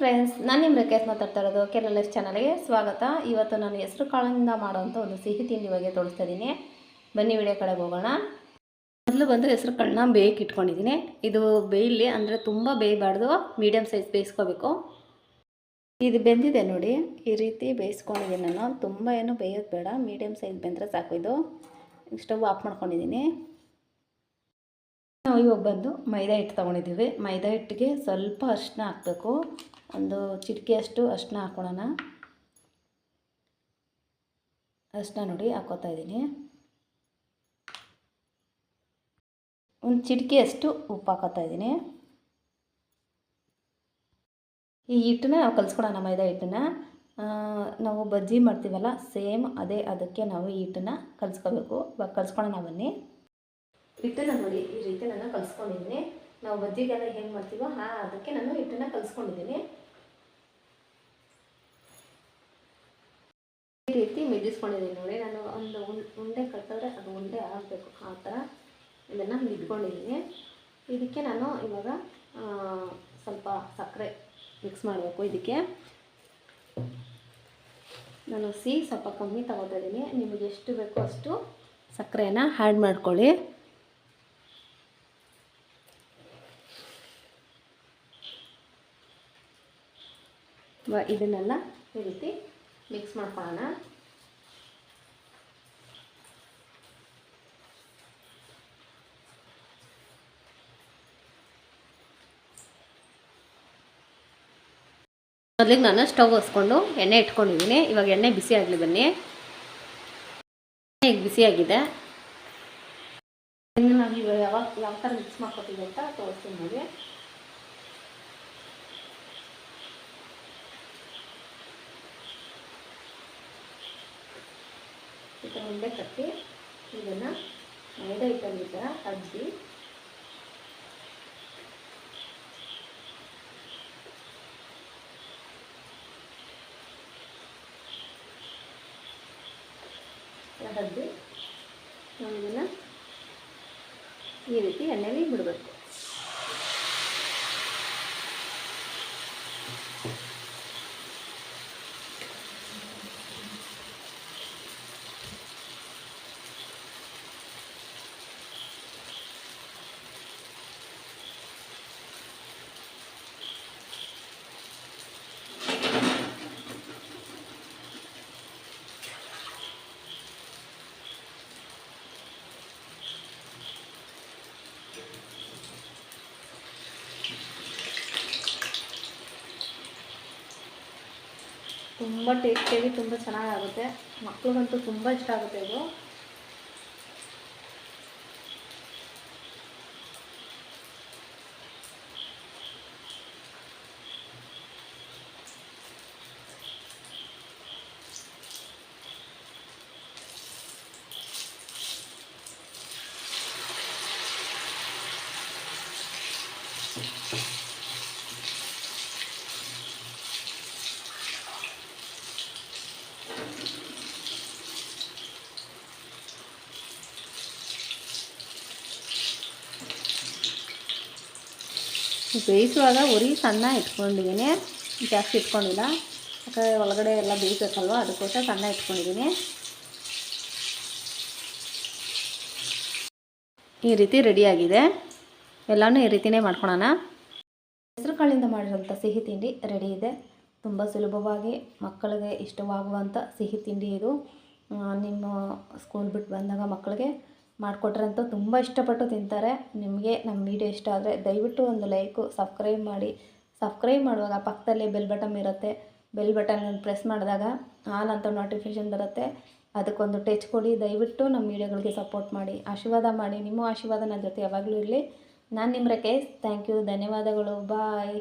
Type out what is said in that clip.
Friends ನಾನು ನಿಮ್ಮ ರೇಖೆ ಮಾತಾಡ್ತಾ ಇರೋದು ಕೇರಳ ಲೈಫ್ ಚಾನಲ್ಗೆ ಸ್ವಾಗತ. ಇವತ್ತು ನಾನು ಹೆಸರು ಕಾಳಿಂದ ಮಾಡುವಂಥ ಒಂದು ಸಿಹಿ ತಿಂಡಿ ಬಗ್ಗೆ ತೋರಿಸ್ತಾ ಇದ್ದೀನಿ ಬನ್ನಿ ವಿಡಿಯೋ ಕಡೆಗೆ ಹೋಗೋಣ. ಮೊದಲು ಬಂದು ಹೆಸರು ಕಾಳನ್ನ ಬೇಯಕ್ಕೆ ಇಟ್ಕೊಂಡಿದ್ದೀನಿ. ಇದು ಬೇಯಲಿ ಅಂದರೆ ತುಂಬ ಬೇಯಬಾರ್ದು ಮೀಡಿಯಮ್ ಸೈಜ್ ಬೇಯಿಸ್ಕೋಬೇಕು. ಇದು ಬೆಂದಿದೆ ನೋಡಿ, ಈ ರೀತಿ ಬೇಯಿಸ್ಕೊಂಡಿದ್ದೀನಿ ನಾನು. ತುಂಬ ಏನು ಬೇಯೋದು ಬೇಡ ಮೀಡಿಯಮ್ ಸೈಜ್ ಬೆಂದರೆ ಸಾಕು ಇದು. ಸ್ಟವ್ ಆಫ್ ಮಾಡ್ಕೊಂಡಿದ್ದೀನಿ. ನಾವು ಇವಾಗ ಬಂದು ಮೈದಾ ಹಿಟ್ಟು ತೊಗೊಂಡಿದ್ದೀವಿ. ಮೈದಾ ಹಿಟ್ಟಿಗೆ ಸ್ವಲ್ಪ ಅರಿಶಿನ ಹಾಕಬೇಕು. ಒಂದು ಚಿಟಿಕೆಯಷ್ಟು ಅರ್ಶಿನ ಹಾಕೊಳ್ಳೋಣ. ಅರ್ಶಿನ ನೋಡಿ ಹಾಕೋತಾ ಇದ್ದೀನಿ. ಒಂದು ಚಿಟಿಕೆಯಷ್ಟು ಉಪ್ಪು ಹಾಕೋತಾ ಇದ್ದೀನಿ. ಈ ಹಿಟ್ಟನ್ನ ನಾವು ಕಲಿಸ್ಕೊಳೋಣ ಮೈದಾ ಹಿಟ್ಟನ್ನ. ನಾವು ಬಜ್ಜಿ ಮಾಡ್ತೀವಲ್ಲ, ಸೇಮ್ ಅದೇ ಅದಕ್ಕೆ ನಾವು ಈ ಹಿಟ್ಟನ್ನು ಕಲಿಸ್ಕೋಬೇಕು. ಕಲಿಸ್ಕೊಳೋಣ ಕಲಿಸ್ಕೊಳ್ಳೋಣ ಬನ್ನಿ. ಹಿಟ್ಟನ್ನು ನೋಡಿ ಈ ರೀತಿ ನಾನು ಕಲಿಸ್ಕೊಂಡಿದ್ದೀನಿ. ನಾವು ಬಜ್ಜಿಗೆಲ್ಲ ಹೆಂಗೆ ಮಾಡ್ತೀವೋ, ಹಾಂ, ಅದಕ್ಕೆ ನಾನು ಹಿಟ್ಟನ್ನು ಕಲಿಸ್ಕೊಂಡಿದ್ದೀನಿ. ಈ ರೀತಿ ಮಿದಿಸ್ಕೊಂಡಿದ್ದೀನಿ ನೋಡಿ, ನಾನು ಒಂದು ಉಂಡೆ ಕಟ್ಟಿದ್ರೆ ಅದು ಉಂಡೆ ಆಗಬೇಕು, ಆ ಥರ ಇದನ್ನು ಮಿದ್ಕೊಂಡಿದ್ದೀನಿ. ಇದಕ್ಕೆ ನಾನು ಇವಾಗ ಸ್ವಲ್ಪ ಸಕ್ಕರೆ ಮಿಕ್ಸ್ ಮಾಡಬೇಕು ಇದಕ್ಕೆ. ನಾನು ಸಿಹಿ ಸ್ವಲ್ಪ ಕಮ್ಮಿ ತಗೋತಾ ಇದ್ದೀನಿ. ನಿಮಗೆ ಎಷ್ಟು ಬೇಕೋ ಅಷ್ಟು ಸಕ್ಕರೆನ ಆ್ಯಡ್ ಮಾಡ್ಕೊಳ್ಳಿ. ಇದನ್ನೆಲ್ಲ ಈ ರೀತಿ ಮಿಕ್ಸ್ ಮಾಡ್ಕೊಳ್ಳೋಣ. ಮೊದಲಿಗೆ ನಾನು ಸ್ಟವ್ ಹೊಸ್ಕೊಂಡು ಎಣ್ಣೆ ಇಟ್ಕೊಂಡಿದ್ದೀನಿ. ಇವಾಗ ಎಣ್ಣೆ ಬಿಸಿ ಆಗಲಿ ಬನ್ನಿ. ಈಗ ಬಿಸಿಯಾಗಿದೆ ಇನ್ನು ನಾವು ಇವಾಗ ಯಾವಾಗ ಯಾವ ಥರ ಮಿಕ್ಸ್ ಮಾಡ್ಕೊತೀವಿ ಅಂತ ತೋರಿಸ್ತೀನಿ ನೋಡಿ ಈ ಥರ ಉಂಡೆ ಕಟ್ಟಿ ಇದನ್ನು ಮೈದಾ ಹಿಟ್ಟಲ್ಲಿ ಈ ಥರ ಅಜ್ಜಿ ನಾವು ಇದನ್ನು ಈ ರೀತಿ ಎಣ್ಣೆಲಿ ಬಿಡಬೇಕು. ತುಂಬ ಟೇಸ್ಟಿಯಾಗಿ ತುಂಬ ಚೆನ್ನಾಗಾಗುತ್ತೆ. ಮಕ್ಳಿಗಂತೂ ತುಂಬ ಇಷ್ಟ ಆಗುತ್ತೆ ಇದು. ಬೇಯಿಸುವಾಗ ಉರಿ ಸಣ್ಣ ಇಟ್ಕೊಂಡಿದ್ದೀನಿ. ಜಾಸ್ತಿ ಇಟ್ಕೊಂಡಿಲ್ಲ. ಯಾಕಂದರೆ ಒಳಗಡೆ ಎಲ್ಲ ಬೇಯಿಸಬೇಕಲ್ವ? ಅದಕ್ಕೋಸ್ಕರ ಸಣ್ಣ ಇಟ್ಕೊಂಡಿದ್ದೀನಿ. ಈ ರೀತಿ ರೆಡಿಯಾಗಿದೆ. ಎಲ್ಲನೂ ಈ ರೀತಿಯೇ ಮಾಡ್ಕೊಳೋಣ. ಹೆಸರು ಕಾಳಿಂದ ಮಾಡಿರೋಂಥ ಸಿಹಿ ತಿಂಡಿ ರೆಡಿ ಇದೆ. ತುಂಬ ಸುಲಭವಾಗಿ ಮಕ್ಕಳಿಗೆ ಇಷ್ಟವಾಗುವಂಥ ಸಿಹಿ ತಿಂಡಿ ಇದು. ನಿಮ್ಮ ಸ್ಕೂಲ್ ಬಿಟ್ಟು ಬಂದಾಗ ಮಕ್ಕಳಿಗೆ ಮಾಡಿಕೊಟ್ರಂತೂ ತುಂಬ ಇಷ್ಟಪಟ್ಟು ತಿಂತಾರೆ. ನಿಮಗೆ ನಮ್ಮ ವೀಡಿಯೋ ಇಷ್ಟ ಆದರೆ ದಯವಿಟ್ಟು ಒಂದು ಲೈಕು, ಸಬ್ಸ್ಕ್ರೈಬ್ ಮಾಡಿ. ಸಬ್ಸ್ಕ್ರೈಬ್ ಮಾಡುವಾಗ ಪಕ್ಕದಲ್ಲೇ ಬೆಲ್ ಬಟನ್ ಇರುತ್ತೆ. ಬೆಲ್ ಬಟನ್ ಪ್ರೆಸ್ ಮಾಡಿದಾಗ ಆಲ್ ಅಂತ ನೋಟಿಫಿಕೇಷನ್ ಬರುತ್ತೆ. ಅದಕ್ಕೊಂದು ಟಚ್ ಕೊಡಿ. ದಯವಿಟ್ಟು ನಮ್ಮ ವೀಡಿಯೋಗಳಿಗೆ ಸಪೋರ್ಟ್ ಮಾಡಿ. ಆಶೀರ್ವಾದ ಮಾಡಿ. ನಿಮ್ಮ ಆಶೀರ್ವಾದ ನನ್ನ ಜೊತೆ ಯಾವಾಗಲೂ ಇರಲಿ. ನಾನು ನಿಮ್ಮ ಕೇಸ್ ಥ್ಯಾಂಕ್ ಯು ಧನ್ಯವಾದಗಳು. ಬಾಯ್